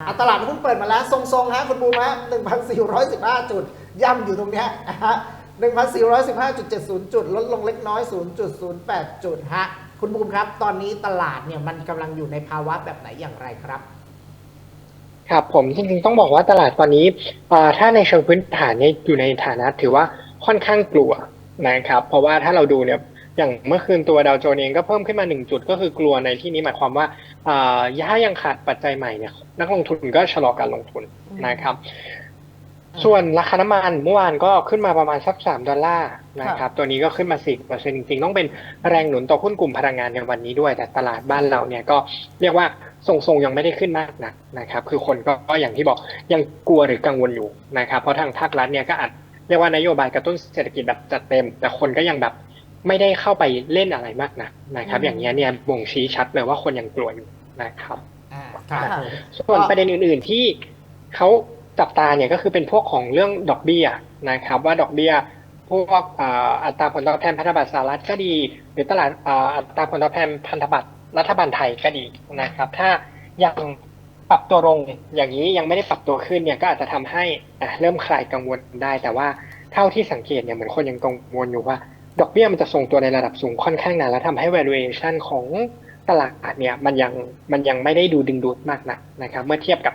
อะตลาดหุ้นเปิดมาแล้ว ทรงๆฮะคุณบูมฮะ1,415 จุด ย่ำอยู่ตรงเนี้ยนะฮะ1,415.70 จุด ลดลงเล็กน้อย 0.08 จุดฮะคุณบูมครับ ตอนนี้ตลาดเนี่ยมันกำลังอยู่ในภาวะแบบไหนอย่างไรครับ ครับผมจริงๆต้องบอกว่าตลาดตอนนี้ถ้าในเชิงพื้นฐานเนี่ยอยู่ในฐานะถือว่าค่อนข้างกลัวนะครับ เพราะว่าถ้าเราดูเนี่ย อย่างเมื่อคืนตัวดาวโจนส์เองก็เพิ่มขึ้นมาหนึ่งจุดก็คือกลัวในที่นี้หมายความว่าเอ่อถ้ายังขาดปัจจัยใหม่เนี่ยนักลงทุนก็ชะลอการลงทุนนะครับ ส่วนราคาน้ำมันเมื่อวานก็ขึ้นมาประมาณสักสามดอลลาร์นะครับ ตัวนี้ก็ขึ้นมาสี่เปอร์เซ็นจริงๆ ต้องเป็นแรงหนุนต่อหุ้นกลุ่มพลังงานในวันนี้ด้วย แต่ตลาดบ้านเราเนี่ยก็เรียกว่าทรงๆยังไม่ได้ขึ้นมากนักนะครับ คือคนก็ก็อย่างที่บอกยังกลัวหรือกังวลอยู่นะครับ เพราะทางภาครัฐเนี่ยก็อาจเรียกว่านโยบายกระตุ้นเศรษฐกิจแบบจัดเต็ม แต่คนก็ยังแบบ ไม่ได้เข้าไปเล่นอะไรมากนักนะครับอืมอย่างนี้ยเนี่ยบ่งชี้ชัดเลยว่าคนยังกลัวอยู่นะครับอ่าครับค่ะผมส่วนประเด็นอื่น ๆที่เขาจับตาเนี่ยก็คือเป็นพวกของเรื่องดอกเบี้ยนะครับ ว่าดอกเบี้ยพวกอ่าอัตราผลตอบแทนพันธบัตรสหรัฐก็ดี หรือตลาดอ่าอัตราผลตอบแทนพันธบัตรรัฐบาลไทยก็ดีนะครับ ถ้ายังปรับตัวลงอย่างนี้ยังไม่ได้ปรับตัวขึ้นเนี่ยก็อาจจะทำให้อะเริ่มคลายกังวลได้ แต่ว่าเท่าที่สังเกตเนี่ยเหมือนคนยังกังวลอยู่ว่า ดอกเบี้ยมันจะทรงตัวในระดับสูงค่อนข้างนานแล้วทำให้ valuation ของตลาดเนี่ยมันยังมันยังไม่ได้ดูดึงดูดมากนักนะครับ เมื่อเทียบกับ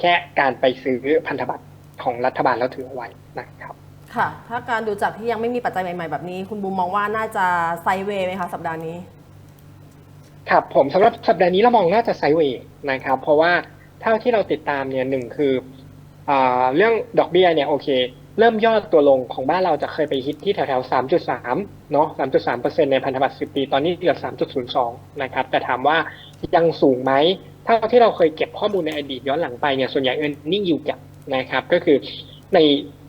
แค่การไปซื้อพันธบัตรของรัฐบาลแล้วถือเอาไว้นะครับค่ะ ถ้าการดูจากที่ยังไม่มีปัจจัยใหม่ ๆ แบบนี้ คุณบูมมองว่าน่าจะไซด์เวย์ไหมคะสัปดาห์นี้ ครับผมสำหรับสัปดาห์นี้เรามองน่าจะไซด์เวย์นะครับ เพราะว่าเท่าที่เราติดตามเนี่ยหนึ่งคืออาเรื่องดอกเบี้ยเนี่ยโอเค เริ่มย่อตัวลงของบ้านเราจะเคยไปฮิตที่แถวๆ 3.3 เนาะ 3.3%ในพันธบัตร 10 ปี ตอนนี้เหลือ 3.02 นะครับ แต่ถามว่ายังสูงไหมเท่าที่เราเคยเก็บข้อมูลในอดีตย้อนหลังไปเนี่ย ส่วนใหญ่เอินนิ่งอยู่กับนะครับ ก็คือใน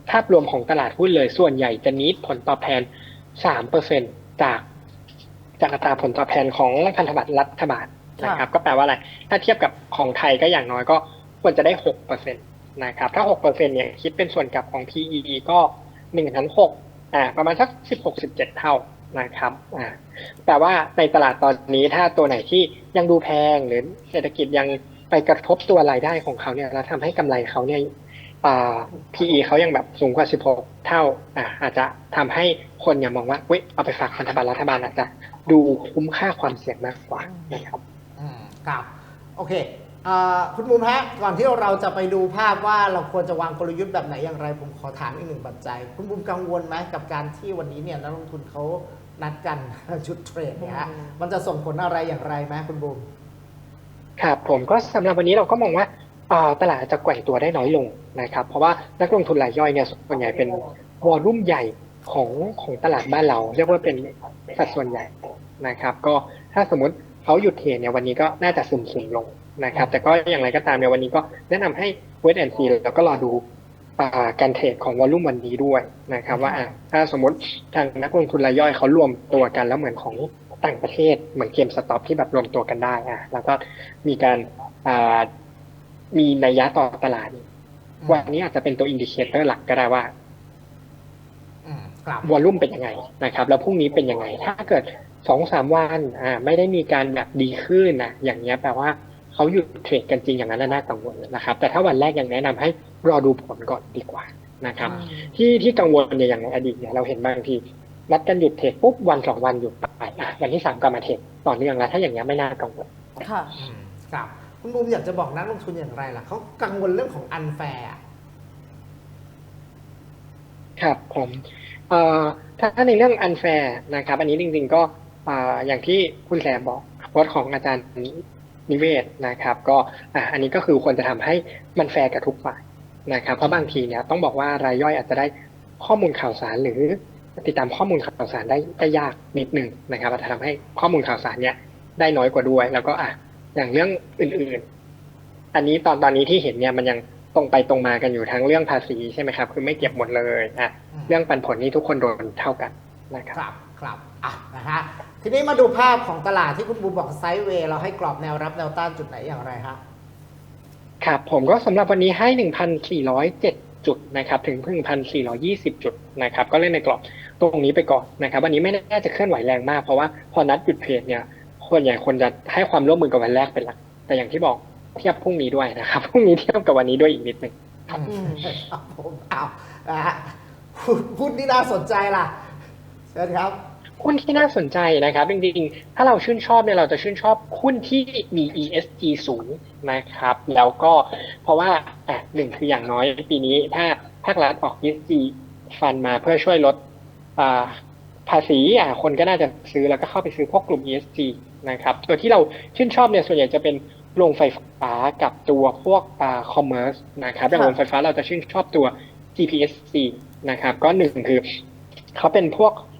ภาพรวมของตลาดหุ้นเลย ส่วนใหญ่จะนิดผลตอบแทน3%จากจากอัตราผลตอบแทนของพันธบัตรรัฐบาลนะครับ ก็แปลว่าอะไร ถ้าเทียบกับของไทยก็อย่างน้อยก็ควรจะได้6%นต นะครับ ถ้า6%เนี่ยคิดเป็นส่วนกลับของ PE ก็1ถึง6อ่าประมาณสัก 16-17 เท่านะครับอ่าแต่ว่าในตลาดตอนนี้ถ้าตัวไหนที่ยังดูแพงหรือเศรษฐกิจยังไปกระทบตัวรายได้ของเขาเนี่ยแล้วทำให้กำไรเขาเนี่ยอ่า PE เขายังแบบสูงกว่า 16 เท่าอ่าอาจจะทำให้คนเนี่ยมองว่าเว้ยเอาไปฝากพันธบัตรรัฐบาลอาจจะดูคุ้มค่าความเสี่ยงมากกว่านะครับ อืมครับ โอเค คุณบูมฮะก่อนที่เราจะไปดูภาพว่าเราควรจะวางกลยุทธ์แบบไหนอย่างไร ผมขอถามอีกหนึ่งปัจจัย คุณบูมกังวลไหมกับการที่วันนี้เนี่ยนักลงทุนเขานัดกันชุดเทรดเนี่ยฮะมันจะส่งผลอะไรอย่างไรไหมคุณบูมครับผมก็สำหรับวันนี้เราก็มองว่าตลาดจะแกว่งตัวได้น้อยลงนะครับ เพราะว่านักลงทุนรายย่อยเนี่ยส่วนใหญ่เป็นวอลุ่มใหญ่ของของตลาดบ้านเรา เรียกว่าเป็นสัดส่วนใหญ่นะครับ ก็ถ้าสมมติเขาหยุดเทรดเนี่ยวันนี้ก็น่าจะซึมซึมๆลง นะครับ แต่ก็อย่างไรก็ตามเนี่ยวันนี้ก็แนะนำให้เวทแอนซีแล้วก็รอดูอ่าการเทรดของวอลลุ่มวันนี้ด้วยนะครับว่าอะถ้าสมมติทางนักลงทุนรายย่อยเขารวมตัวกันแล้วเหมือนของต่างประเทศเหมือนเกมสต็อปที่แบบรวมตัวกันได้อะแล้วก็มีการอ่ามีนัยยะต่อตลาดวันนี้อาจจะเป็นตัวอินดิเคเตอร์หลักก็ได้ว่าอืมครับวอลลุ่มเป็นยังไงนะครับ แล้วพรุ่งนี้เป็นยังไง ถ้าเกิดสองสามวันอ่าไม่ได้มีการแบบดีขึ้นนะอย่างเงี้ยแปลว่า เขาหยุดเทรดกันจริงอย่างนั้นน่ากังวลนะครับ แต่ถ้าวันแรกยังแนะนำให้รอดูผลก่อนดีกว่านะครับ ที่ที่กังวลเนี่ยอย่างในอดีตเนี่ยเราเห็นบางทีนัดกันหยุดเทรดปุ๊บวันสองวันหยุดไปอะวันที่สามกลับมาเทรดต่อเนื่องแล้ว ถ้าอย่างเงี้ยไม่น่ากังวลค่ะอืมครับคุณบูมอยากจะบอกนักลงทุนอย่างไรล่ะเขากังวลเรื่องของอันแฟร์ครับผมเอ่อถ้าในเรื่องอันแฟร์นะครับ อันนี้จริง ๆ ก็อ่าอย่างที่คุณแสมบอกโพสต์ของอาจารย์ นิเวศนะครับ ก็อะอันนี้ก็คือควรจะทำให้มันแฟร์กับทุกฝ่ายนะครับ เพราะบางทีเนี่ยต้องบอกว่ารายย่อยอาจจะได้ข้อมูลข่าวสารหรือติดตามข้อมูลข่าวสารได้ได้ยากนิดนึงนะครับอาจจะทำให้ข้อมูลข่าวสารเนี่ยได้น้อยกว่าด้วย แล้วก็อะอย่างเรื่องอื่นๆ อันนี้ตอนตอนนี้ที่เห็นเนี่ยมันยังตรงไปตรงมากันอยู่ทั้งเรื่องภาษีใช่ไหมครับ คือไม่เก็บหมดเลยอะอืมเรื่องปันผลนี่ทุกคนโดนเท่ากันนะครับครับครับ อะนะฮะทีนี้มาดูภาพของตลาดที่คุณบูมบอกไซด์เวย์เราให้กรอบแนวรับแนวต้านจุดไหนอย่างไรฮะครับผมก็สำหรับวันนี้ให้ 1,407 จุดนะครับถึง1,420 จุดนะครับก็เล่นในกรอบตรงนี้ไปก่อนนะครับวันนี้ไม่น่าจะเคลื่อนไหวแรงมาก เพราะว่าพอนัดหยุดเทรดเนี่ยคนใหญ่คนจะให้ความร่วมมือกับวันแรกเป็นหลัก แต่อย่างที่บอกเทียบพรุ่งนี้ด้วยนะครับพรุ่งนี้เทียบกับวันนี้ด้วยอีกนิดหนึ่งอืมครับผมอ้าวนะฮะหุ้นหุ้นที่น่าสนใจล่ะเชิญครับ หุ้นที่น่าสนใจนะครับ จริงๆ ถ้าเราชื่นชอบเนี่ยเราจะชื่นชอบหุ้นที่มี ESG สูงนะครับ แล้วก็เพราะว่าอะหนึ่งคืออย่างน้อยปีนี้ถ้าภาครัฐออก ESG ฟันมาเพื่อช่วยลดอ่าภาษีอะคนก็น่าจะซื้อแล้วก็เข้าไปซื้อพวกกลุ่ม ESG นะครับ ตัวที่เราชื่นชอบเนี่ยส่วนใหญ่จะเป็นโรงไฟฟ้ากับตัวพวกอ่า commerce นะครับอย่างค่ะโรงไฟฟ้าเราจะชื่นชอบตัว GPSC นะครับ ก็หนึ่งคือเขาเป็นพวกอ่า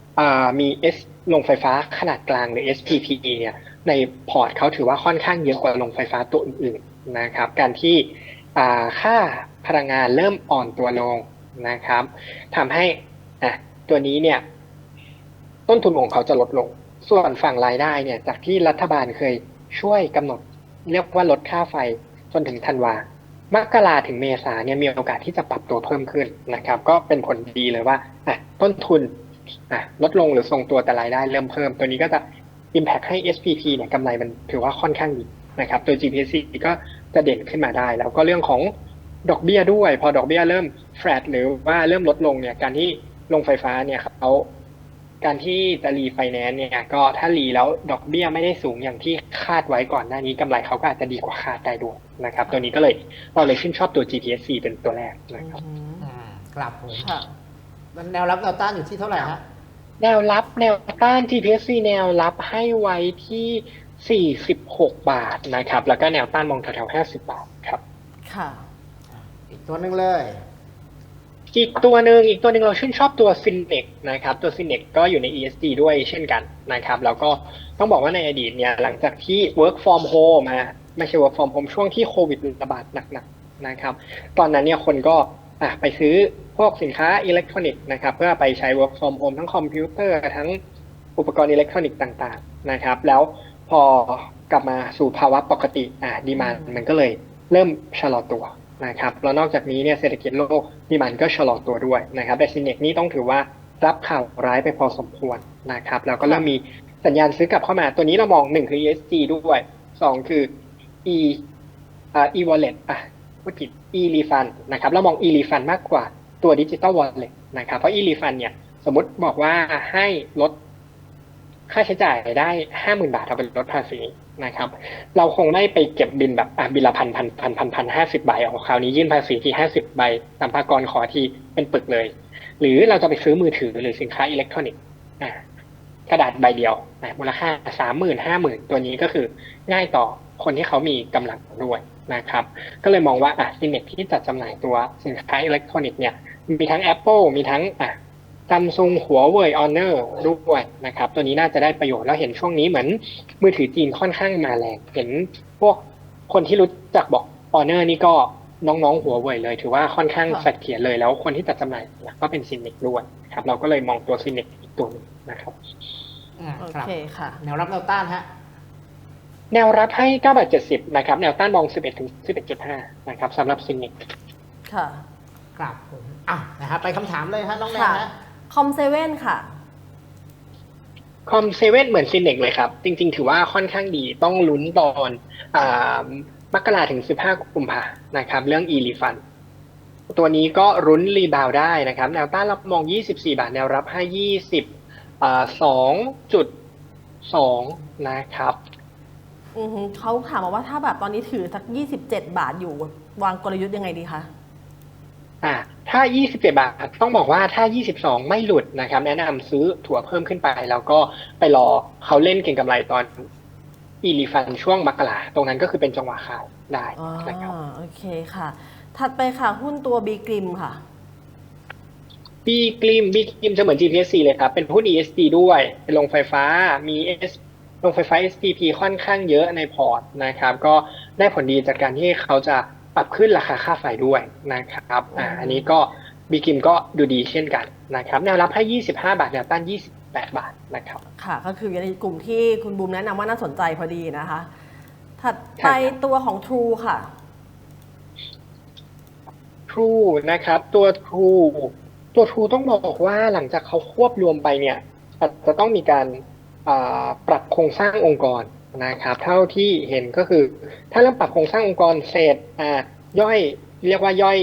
มี S โรงไฟฟ้าขนาดกลางหรือ SPP เนี่ยในพอร์ตเขาถือว่าค่อนข้างเยอะกว่าโรงไฟฟ้าตัวอื่นๆนะครับ การที่ค่าพลังงานเริ่มอ่อนตัวลงนะครับทำให้ตัวนี้เนี่ยต้นทุนของเขาจะลดลง ส่วนฝั่งรายได้เนี่ยจากที่รัฐบาลเคยช่วยกำหนด เรียกว่าลดค่าไฟจนถึงธันวามกราถึงเมษาเนี่ยมีโอกาสที่จะปรับตัวเพิ่มขึ้นนะครับ ก็เป็นผลดีเลยว่าต้นทุน ลดลงหรือทรงตัวแต่รายได้เริ่มเพิ่ม ตัวนี้ก็จะ impact ให้ SPP เนี่ยกำไรมันถือว่าค่อนข้างดีนะครับตัว GPC ก็จะเด่นขึ้นมาได้ แล้วก็เรื่องของดอกเบี้ยด้วย พอดอกเบี้ยเริ่ม flat หรือว่าเริ่มลดลงเนี่ย การที่ลงไฟฟ้าเนี่ยเขาการที่จะรีไฟแนนซ์เนี่ยก็ถ้ารีแล้วดอกเบี้ยไม่ได้สูงอย่างที่คาดไว้ก่อนหน้านี้กำไรเขาก็อาจจะดีกว่าคาดได้ด้วยนะครับ ตัวนี้ก็เลยเราเลยชื่นชอบตัว GPSC เป็นตัวแรกนะครับอืมอืมครับผมค่ะมัน แนวรับแนวต้านอยู่ที่เท่าไหร่ฮะแนวรับแนวต้าน GPSC แนวรับให้ไว้ที่ 46 บาทนะครับ แล้วก็แนวต้านมองแถวๆ50 บาทครับ ค่ะ อีกตัวหนึ่งเลย อีกตัวหนึ่งอีกตัวหนึ่งเราชื่นชอบตัว s y n n e x นะครับ ตัว s y n n e x ก็อยู่ใน ESG ด้วยเช่นกันนะครับ แล้วก็ต้องบอกว่าในอดีตเนี่ย หลังจากที่ work from home มาไม่ใช่ work from home ช่วงที่โควิดระบาดหนักๆนะครับ ตอนนั้นเนี่ยคนก็ อะไปซื้อพวกสินค้าอิเล็กทรอนิกส์นะครับ เพื่อไปใช้ work from home ทั้งคอมพิวเตอร์ทั้งอุปกรณ์อิเล็กทรอนิกส์ต่างๆนะครับ แล้วพอกลับมาสู่ภาวะปกติอะดีมานมันก็เลยเริ่มชะลอตัวนะครับแล้วนอกจากนี้เนี่ยเศรษฐกิจโลกดีมานก็ชะลอตัวด้วยนะครับแต่ซินเนกนี่ต้องถือว่ารับข่าวร้ายไปพอสมควรนะครับแล้วก็เริ่มมีสัญญาณซื้อกลับเข้ามา ตัวนี้เรามองหนึ่งคือ ESG ด้วยสองคือ E อ่า e wallet อะ พูดผิด e refund นะครับเรามอง e refund มากกว่าตัว digital wallet นะครับเพราะ e refund เนี่ยสมมติบอกว่าให้ลดค่าใช้จ่ายได้ห้าหมื่นบาทเอาเป็นลดภาษีนะครับ เราคงไม่ไปเก็บบินแบบอะบินละพันพันพันพันพันห้าสิบใบเอาคราวนี้ยื่นภาษีที่ห้าสิบใบสัมภากรขอทีเป็นปึกเลย หรือเราจะไปซื้อมือถือหรือสินค้าอิเล็กทรอนิกส์กระดาษใบเดียวนะมูลค่าสามหมื่นห้าหมื่นตัวนี้ก็คือง่ายต่อคนที่เขามีกำลังด้วย นะครับ ก็เลยมองว่าอะซินเน็ตที่จัดจำหน่ายตัวสินค้าอิเล็กทรอนิกส์เนี่ย มีทั้ง Apple มีทั้งอะซัมซุงหัวเว่ยออเนอร์ด้วยนะครับ ตัวนี้น่าจะได้ประโยชน์แล้วเห็นช่วงนี้เหมือนมือถือจีนค่อนข้างมาแรงเห็นพวกคนที่รู้จักบอกออเนอร์นี่ก็น้องๆหัวเว่ยเลย ถือว่าค่อนข้างค่ะเสถียรเลยแล้วคนที่จัดจำหน่ายหลักก็เป็นซินเน็กด้วยครับ เราก็เลยมองตัวซินเน็กอีกตัวหนึงนะครับอืมโอครับเคค่ะแนวรับแนวต้านฮะ แนวรับให้9บาท70 นะครับ แนวต้านมอง 11ถึง11.5 นะครับสำหรับซินเน็กค่ะ ครับผมอะนะฮะไปคำถามเลยฮะน้องแนนค่ะ ฮะคอมเซเว่นค่ะ คอมเซเว่นเหมือนซินเน็กเลยครับ จริง ๆ ถือว่าค่อนข้างดีต้องลุ้นตอนอ่ามกราถึง 15 กุมภานะครับ เรื่อง e r e f u n d ตัวนี้ก็รุ้นรีบาวได้นะครับ แนวต้านรับมอง 24 บาท แนวรับให้20อ่า2.2 นะครับ อือหือเขาถามมาว่าถ้าแบบตอนนี้ถือสัก 27 บาทอยู่ วางกลยุทธ์ยังไงดีคะ อ่า ถ้า 27 บาท ต้องบอกว่าถ้า 22 ไม่หลุดนะครับ แนะนำซื้อถั่วเพิ่มขึ้นไป แล้วก็ไปรอเขาเล่นเก่งกำไรตอนอีลีฟันช่วงมกราตรงนั้นก็คือเป็นจังหวะขายได้อ่านะครับ โอเคค่ะ ถัดไปค่ะหุ้นตัวบีกริมค่ะ บีกลิมบีกลิมจะเหมือน GPSC เลยครับ เป็นหุ้น ESG ด้วยเป็นโรงไฟฟ้ามี S โรงไฟฟ้า SPP ค่อนข้างเยอะในพอร์ตนะครับ ก็ได้ผลดีจากการที่เขาจะปรับขึ้นราคาค่าไฟด้วยนะครับอ่าอันนี้ก็บีกิมก็ดูดีเช่นกันนะครับแนวรับให้ 25 บาทแนวต้าน 28 บาทนะครับ ค่ะ ก็คืออยู่ในกลุ่มที่คุณบูมแนะนำว่าน่าสนใจพอดีนะคะ ถัดไปใช่ครับตัวของ True ค่ะ True นะครับตัว True ตัว True ต้องบอกว่าหลังจากเขาควบรวมไปเนี่ยอาจจะต้องมีการอ่า ปรับโครงสร้างองค์กรนะครับ เท่าที่เห็นก็คือ ถ้าเริ่มปรับโครงสร้างองค์กรเศษอ่าย่อยเรียกว่าย่อย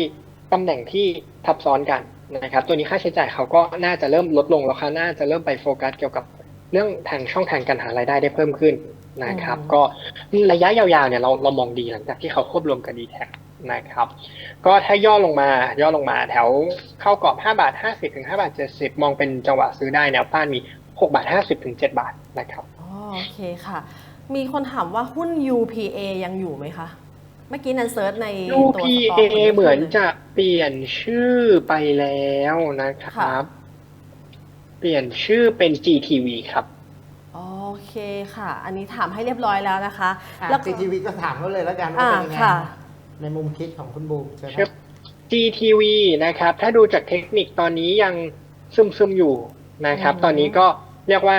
ตำแหน่งที่ทับซ้อนกันนะครับ ตัวนี้ค่าใช้จ่ายเขาก็น่าจะเริ่มลดลงแล้วเขาน่าจะเริ่มไปโฟกัสเกี่ยวกับเรื่องทางช่องทางการหารายได้ได้เพิ่มขึ้นนะครับอืมก็ระยะยาวๆเนี่ยเราเรามองดีหลังจากที่เขาควบรวมกับดีแท็นะครับ ก็ถ้าย่อลงมาย่อลงมาแถวเข้ากรอบ 5 บาท 50 ถึง 5 บาท 70 มองเป็นจังหวะซื้อได้แนวต้านมี 6บาท50ถึง7บาทนะครับอ๋อโอเคค่ะ มีคนถามว่าหุ้น UPA ยังอยู่ไหมคะ เมื่อกี้นันเซิร์ชในตัว UPA เหมือนจะเปลี่ยนชื่อไปแล้วนะครับ เปลี่ยนชื่อเป็น GTV ครับโอเคค่ะ อันนี้ถามให้เรียบร้อยแล้วนะคะอะแล้วก็ GTV ก็ถามเขาเลยแล้วกันว่าอ่าเป็นยังไงค่ะในมุมคิดของคุณบูมใช่ไหมครับ GTV นะครับ ถ้าดูจากเทคนิคตอนนี้ยังซึมซึมๆอยู่ นะครับอืมตอนนี้ก็เรียกว่า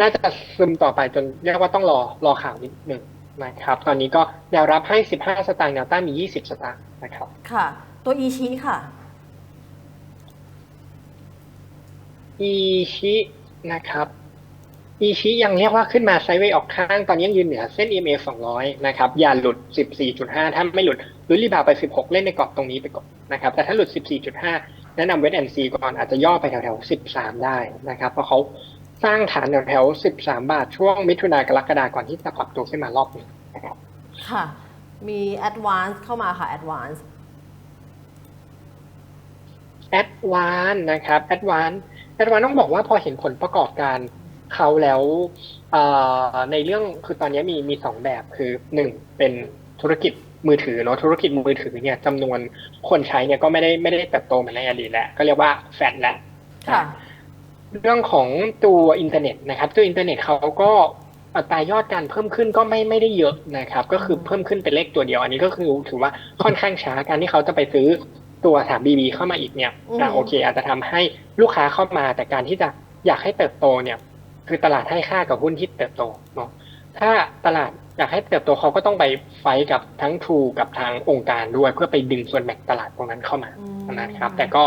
น่าจะซึมต่อไปจนเรียกว่าต้องรอรอข่าวนิดหนึ่งนะครับ ตอนนี้ก็แนวรับให้ 15 สตางค์แนวต้านมี 20 สตางค์นะครับ ค่ะ ตัวอีชีค่ะ อีชินะครับ อีชิยังเรียกว่าขึ้นมาไซด์เวย์ออกข้าง ตอนนี้ยังยืนเหนือเส้น EMA 200 นะครับ อย่าหลุด 14.5 ถ้าไม่หลุดหรือรีบาวไป 16 เล่นในกรอบตรงนี้ไปก่อนนะครับ แต่ถ้าหลุด 14.5 แนะนำเวทแอนซีก่อนอาจจะย่อไปแถวๆ13ได้นะครับ เพราะเขาสร้างฐานแถวๆ13บาท ช่วงมิถุนากรกฎาก่อนที่จะปรับตัวขึ้นมารอบหนึงนะครับค่ะ มี Advance เข้ามาค่ะ Advance แอดวานนะครับแอดวานแอดวานต้องบอกว่าพอเห็นผลประกอบการเขาแล้วเอ่อในเรื่องคือตอนนี้มีมีสองแบบคือหนึ่งเป็นธุรกิจ มือถือเนาะธุรกิจมือถือเนี่ยจำนวนคนใช้เนี่ยก็ไม่ได้ไม่ได้เติบโตเหมือนในอดีตแล้วก็เรียกว่าแฟดแล้วค่ะเรื่องของตัวอินเทอร์เน็ตนะครับ ตัวอินเทอร์เน็ตเขาก็อัตรายอดการเพิ่มขึ้นก็ไม่ไม่ได้เยอะนะครับ ก็คือเพิ่มขึ้นเป็นเลขตัวเดียว อันนี้ก็คือถือว่าค่อนข้างช้าการที่เขาจะไปซื้อตัว 3BB เข้ามาอีกเนี่ยอืมอะโอเค อาจจะทำให้ลูกค้าเข้ามา แต่การที่จะอยากให้เติบโตเนี่ย คือตลาดให้ค่ากับหุ้นที่เติบโตเนาะถ้าตลาด อยากให้เติบโตเขาก็ต้องไปไฟท์กับทั้ง True กับทางองค์การด้วย เพื่อไปดึงส่วนแบ่งตลาดตรงนั้นเข้ามาอืมนะครับ แต่ก็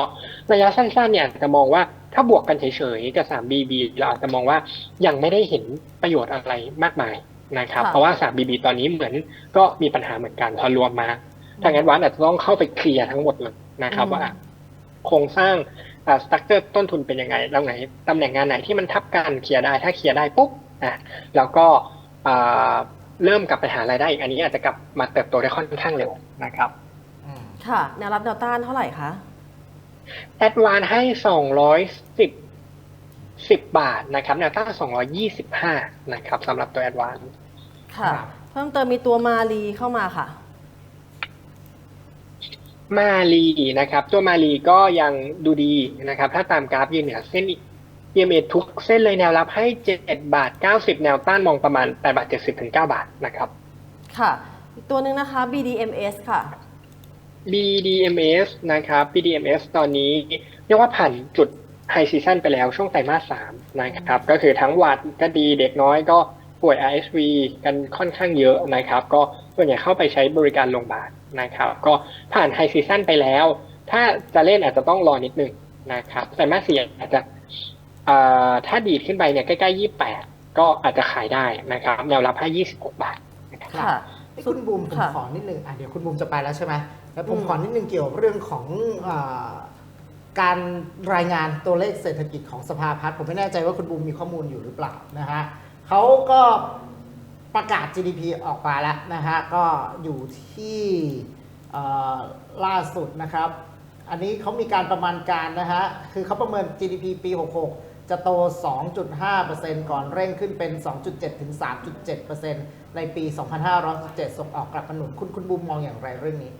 ระยะสั้นๆเนี่ยอาจจะมองว่าถ้าบวกกันเฉยๆกับ 3BB เราอาจจะมองว่ายังไม่ได้เห็นประโยชน์อะไรมากมายนะครับค่ะเพราะว่า 3BB ตอนนี้เหมือนก็มีปัญหาเหมือนกันพอรวมมาทางนั้นวันอาจจะต้องเข้าไปเคลียร์ทั้งหมดเลยนะครับอืมว่าอะโครงสร้างอ่าสตั๊กเจอร์ต้นทุนเป็นยังไงแล้วไหนตำแหน่งงานไหนที่มันทับกันเคลียร์ได้ถ้าเคลียร์ได้ปุ๊บอะแล้วก็อ่า เริ่มกลับไปหารายได้อีกอันนี้อาจจะกลับมาเติบโตได้ค่อนข้างเร็วนะครับอืมค่ะแนวรับแนวต้านเท่าไหร่คะแอดวานให้สองร้อยสิบสิบบาทนะครับแนวต้านสองร้อยี่สิบห้านะครับสำหรับตัวแอดวานค่ะครับเพิ่มเติมมีตัวมาลีเข้ามาค่ะ มาลีนะครับ ตัวมาลีก็ยังดูดีนะครับ ถ้าตามกราฟยืนเหนือเส้น EMA ทุกเส้นเลยแนวรับให้เจ็ดบาทเก้าสิบแนวต้านมองประมาณแปดบาทเจ็ดสิบถึงเก้าบาทนะครับ ค่ะ อีกตัวหนึ่งนะคะ BDMs ค่ะ BDMs นะครับ BDMs ตอนนี้เรียกว่าผ่านจุดไฮซีซั o นไปแล้วช่วงไตรมาสสามนะครับ ก็คือทั้งหวัดก็ดีเด็กน้อยก็ป่วย RSV กันค่อนข้างเยอะนะครับ ก็ส่วนใหญ่เข้าไปใช้บริการโรงพยาบาลนะครับ ก็ผ่านไฮซีซั o นไปแล้ว ถ้าจะเล่นอาจจะต้องรอนิดหนึ่งนะครับไตรมาสสี่อาจจะเอ่อ ถ้าดีดขึ้นไปเนี่ยใกล้ๆยี่แปดก็อาจจะขายได้นะครับแนวรับให้ยี่สิบหกบาทนะครับครับค่ะเอ้ยคุณบูมผมค่ะขอนิดนึงอะเดี๋ยวคุณบูมจะไปแล้วใช่ไหมแล้วผมอืมขอนิดนึงเกี่ยวกับเรื่องของอาการรายงานตัวเลขเศรษฐกิจของสภาพัฒน์ผมไม่แน่ใจว่าคุณบูมมีข้อมูลอยู่หรือเปล่านะฮะเขาก็ประกาศ GDP ออกมาแล้วนะฮะก็อยู่ที่เอ่อล่าสุดนะครับ อันนี้เขามีการประมาณการนะฮะคือเขาประเมิน GDP ปี 66 จะโต 2.5%ก่อนเร่งขึ้นเป็น 2.7 ถึง 3.7%ในปี 2567ส่งออกกลับมาหนุนคุณคุณบูมมองอย่างไรเรื่องนี้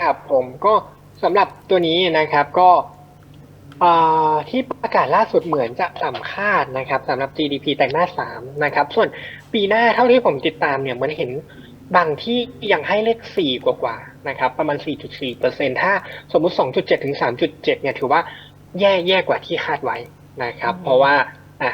ครับผมก็สำหรับตัวนี้นะครับก็ที่ประกาศล่าสุดเหมือนจะต่ำคาดนะครับสำหรับ GDP ไตรมาสสามนะครับ ส่วนปีหน้าเท่าที่ผมติดตามเนี่ยมันเห็นบางที่ยังให้เลขสี่กว่าๆนะครับ ประมาณ 4.4เปอร์เซ็นถ้าสมมุติ 2.7 ถึง 3.7 เนี่ยถือว่า แย่แย่กว่าที่คาดไว้นะครับอืมเพราะว่าอะ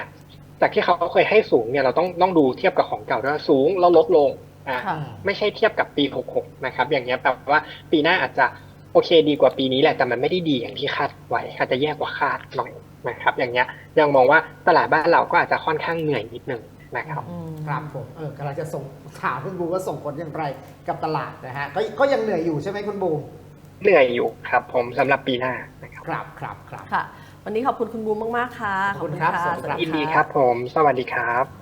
จากที่เขาเคยให้สูงเนี่ยเราต้องต้องดูเทียบกับของเก่าด้วยสูงแล้วลดลงอะค่ะไม่ใช่เทียบกับปี 66 นะครับ อย่างเงี้ยแปลว่าปีหน้าอาจจะโอเคดีกว่าปีนี้แหละแต่มันไม่ได้ดีอย่างที่คาดไว้อาจจะแย่กว่าคาดหน่อยนะครับ อย่างเงี้ยยังมองว่าตลาดบ้านเราก็อาจจะค่อนข้างเหนื่อยนิดนึงนะครับอืมครับผมเออกำลังจะส่งถามคุณบูมว่าส่งผลอย่างไรกับตลาดนะฮะก็ก็ยังเหนื่อยอยู่ใช่ไหมคุณบูม เหนื่อยอยู่ครับ ผมสำหรับปีหน้านะครับครับครับครับ ค่ะ วันนี้ขอบคุณคุณบูมมาก ๆ ค่ะ ขอบคุณครับสวัสดีครับ ยินดีครับผม สวัสดีครับ